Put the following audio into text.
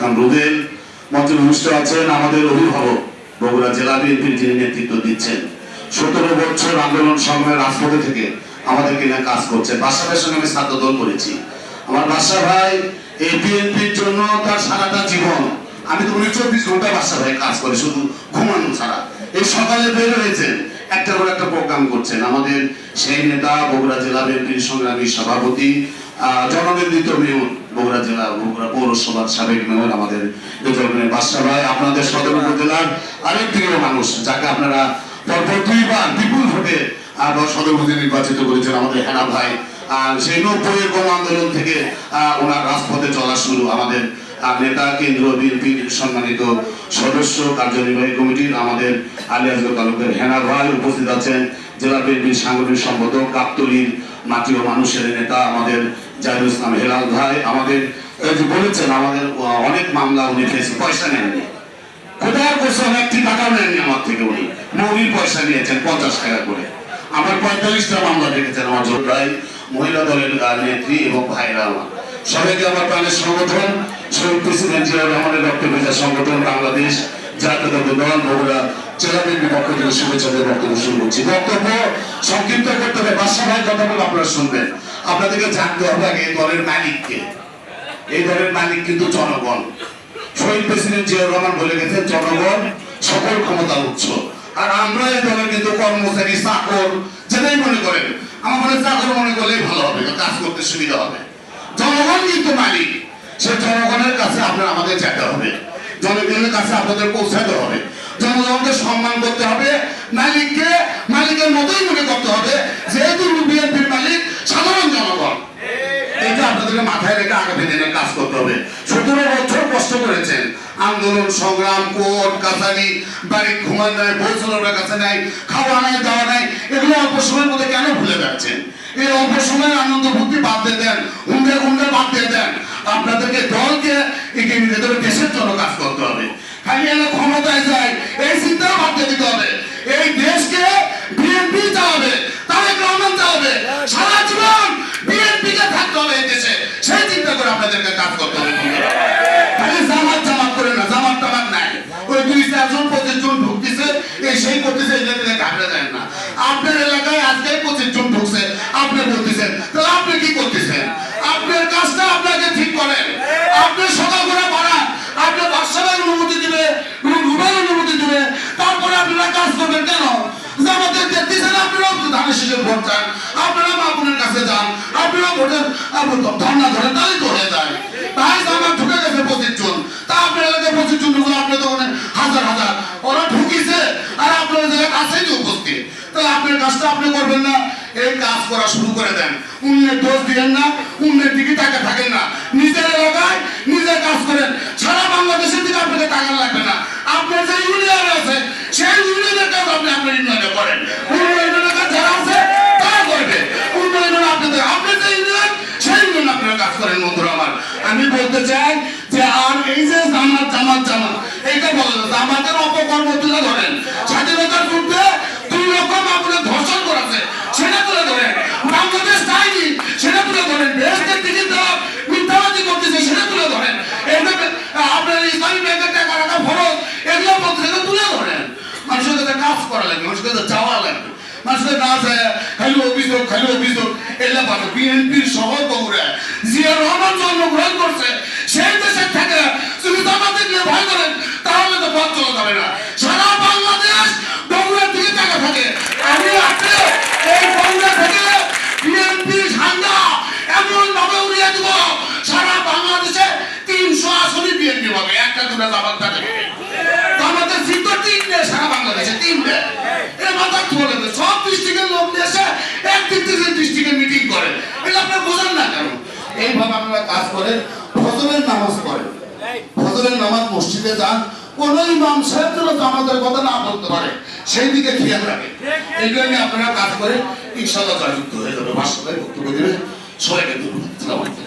খান রুবেল মঞ্চে আছেন আমাদের অভিভাবক বগুড়া জেলা বিএনপির যিনি নেতৃত্ব দিচ্ছেন। সতেরো বছর আন্দোলন রাজপথে থেকে কাজ করছে। ভাইয়ের সঙ্গে আমি ছাত্র দল করেছি। আমার ভাই এই বিএনপির জন্য তার সারাটা জীবন, আমি তো উনি চব্বিশ ঘণ্টা ভাই কাজ শুধু ঘুমানো ছাড়া। এই সকালে বের হয়েছেন একটা করে একটা প্রোগ্রাম করছেন। আমাদের সেই নেতা বগুড়া জেলা বিএনপির সংগ্রামী সভাপতি জননির্দিত মেয়র বগুড়া জেলা, বগুড়া পৌরসভার সাবেক মেয়র আমাদের দুজনের বাদশা ভাই, আপনাদের সদর উপজেলার প্রিয় মানুষ, যাকে আপনারা পরপর দুইবার বিপুল ভোটে নির্বাচিত করেছেন আমাদের হেনা ভাই। আর সেই নব্বইয়ের গণ আন্দোলন থেকে ওনার রাজপথে চলা শুরু। আমাদের নেতা, কেন্দ্র বিএনপির সম্মানিত সদস্য, কার্যনির্বাহী কমিটির আমাদের আলিয়াজগ তালুকের হেনা ভাই উপস্থিত আছেন। জেলা বিএনপির সাংগঠনিক সম্পাদক কাপ্তলির মাটি ও মানুষের নেতা আমাদের জাহিদুল ইসলাম হেলাল ভাই আমাদের বলেছেন আমাদের অনেক মামলা উনি ফেসে পয়সা নেননি। কোথায় বসে একটি টাকা নেননি আমার থেকে উনি। মৌলিক পয়সা নিয়েছেন পঞ্চাশ টাকা করে। আমার পঁয়তাল্লিশটা মামলা রেখেছেন আমার জোর মহিলা দলের নেত্রী এবং ভাইরা আমার। সবাইকে আমার প্রাণের সংগঠন শহীদ প্রেসিডেন্ট জিয়া রহমানের রক্ত ভেজা সংগঠন বাংলাদেশ, জাতীয় দল বগুড়া জেলা বিএনপি থেকে শুভেচ্ছা দিয়ে বক্তব্য শুরু করছি বক্তব্য সংক্ষিপ্ত করতে হবে। বাসা ভাই, কথা বলে আপনারা শুনবেন। আপনাদেরকে জানতে হবে আগে দলের মালিককে এই দলের মালিক কিন্তু জনগণ। শহীদ প্রেসিডেন্ট জিয়া রহমান বলে গেছেন, জনগণ সকল ক্ষমতা উৎস। আর আমরা এই দলের কিন্তু কর্মচারী, চাকর, যেটাই মনে করেন, আমার মনে চাকর মনে করলেই ভালো হবে কাজ করতে সুবিধা হবে। জনগণ কিন্তু মালিক, সে জনগণের কাছে আপনার আমাদের যেতে হবে। জনগণের কাছে আপনাদের পৌঁছাতে হবে। জনগণকে সম্মান করতে হবে। মালিককে, মালিকের মতোই মনে করতে হবে। যেহেতু বিএনপির মালিক সাধারণ জনগণ এটা আপনাদেরকে মাথায় রেখে আগামী দিনে কাজ করতে হবে। সতেরো বছর কষ্ট করেছেন। আন্দোলন, সংগ্রাম, কোর্ট, কাছারি বাড়ি ঘুমান নাই বৈষলের কাছে নাই, খাওয়া নাই, দাওয়া নাই, এগুলো অল্প সময়ের মধ্যে কেন ভুলে যাচ্ছেন? এই অল্প সময়ের আনন্দ ভুক্তি বাদ দিয়ে দেন, হুন্ডে বাদ দিয়ে দেন। আপনাদেরকে দলকে এগিয়ে নিতে হবে, দেশের জন্য কাজ করতে হবে। খালি ক্ষমতায় যায়, এই চিন্তাও বাদ দিয়ে দিতে হবে। এই দেশকে বিএনপি চালাবে তারেক রহমান চালাবে সারা জীবন বিএনপি কে থাকতে হবে এই দেশে সেই চিন্তা করে আপনাদেরকে কাজ করতে হবে বন্ধুরা। খালি জামাত জামাত করে না জামাত টামাত নাই ওই দুই চারজন পঁচিশ জন ঢুকতেছে এই সেই করতেছে এই জায়গায় ঘাবড়ে যায় না আপনার এলাকায় আজকে পঁচিশ জন ঢুকছে আপনি বলতেছেন তাহলে আপনি কি করতেছেন আপনার কাজটা আপনাকে ঠিক করেন আপনি সকাল করে বাড়ান আপনি বাদশাহের অনুমতি দিবে রুবের অনুমতি দিবে তারপরে আপনারা কাজ আর আপনার জায়গায় কাছেই তো আপনার কাজটা আপনি করবেন না। এই কাজ করা শুরু করে দেন। অন্যের দোষ দিবেন না। অন্যের দিকে তাকে থাকেন না। নিজের এলাকায় নিজে বলতে চাই যে আর এই যে জামাত জামাত জামাত, এইটা বলেন জামাতের অপকর্ম তুলে ধরেন। স্বাধীনতার যুদ্ধে দুই লক্ষ মামুলে ধর্ষণ করেছে, সেটা তুলে ধরেন। বাংলাদেশ চাইনি সেটা তুলে ধরেন। দেশকে টিকিট দেওয়া, মিথ্যাবাদী করতেছে, সেটা তুলে ধরেন। এটা আপনার ইসলামী ব্যাংকের টাকা রাখা ফরজ, এগুলো বলতে তুলে ধরেন। মানুষের কাছে কাজ করা লাগবে মানুষের কাছে যাওয়া লাগবে মানুষের যায় খালি অভিযোগ খালি অভিযোগ এলা পারে বিএনপির শহর বগুড়া জিয়া রহমান জন্মগ্রহণ করছে করে। আপনারা কাজ করেন, ফজরের নামাজ পড়েন। ফজরের নামাজ মসজিদে যান। কোন ইমাম সাহেব কথা না বলতে পারে, সেই দিকে খেয়াল রাখেন। এইগুলো নিয়ে আপনারা কাজ করেন, ইনশাআল্লাহ জয়যুক্ত হয়ে যাবে। বাস্তবে বক্তব্য দেবে সবাইকে ধন্যবাদ।